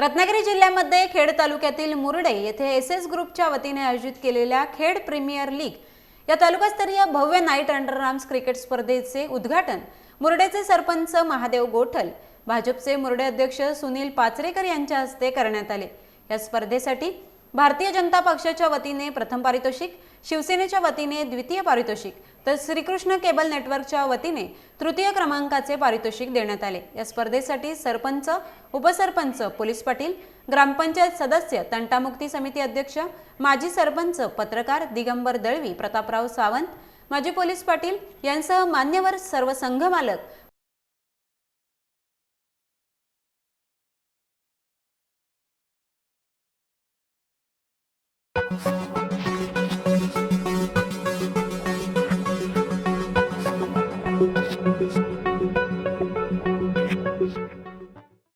रत्नागिरी जिल्ह्यामध्ये खेड तालुक्यातील मुरडे येथे एस एस ग्रुपच्या वतीने आयोजित केलेल्या खेड प्रीमियर लीग या तालुकास्तरीय भव्य नाईट अंडर आर्म्स क्रिकेट स्पर्धेचे उद्घाटन मुरडेचे सरपंच महादेव गोठल भाजपचे मुरडे अध्यक्ष सुनील पाचरेकर यांच्या हस्ते करण्यात आले. या स्पर्धेसाठी भारतीय जनता पक्षाच्या वतीने प्रथम पारितोषिक शिवसेनेच्या वतीने द्वितीय पारितोषिक तर श्रीकृष्ण केबल नेटवर्कच्या वतीने तृतीय क्रमांकाचे पारितोषिक देण्यात आले. या स्पर्धेसाठी सरपंच उपसरपंच पोलीस पाटील ग्रामपंचायत सदस्य तंटामुक्ती समिती अध्यक्ष माजी सरपंच पत्रकार दिगंबर दळवी प्रतापराव सावंत माजी पोलीस पाटील यांसह मान्यवर सर्व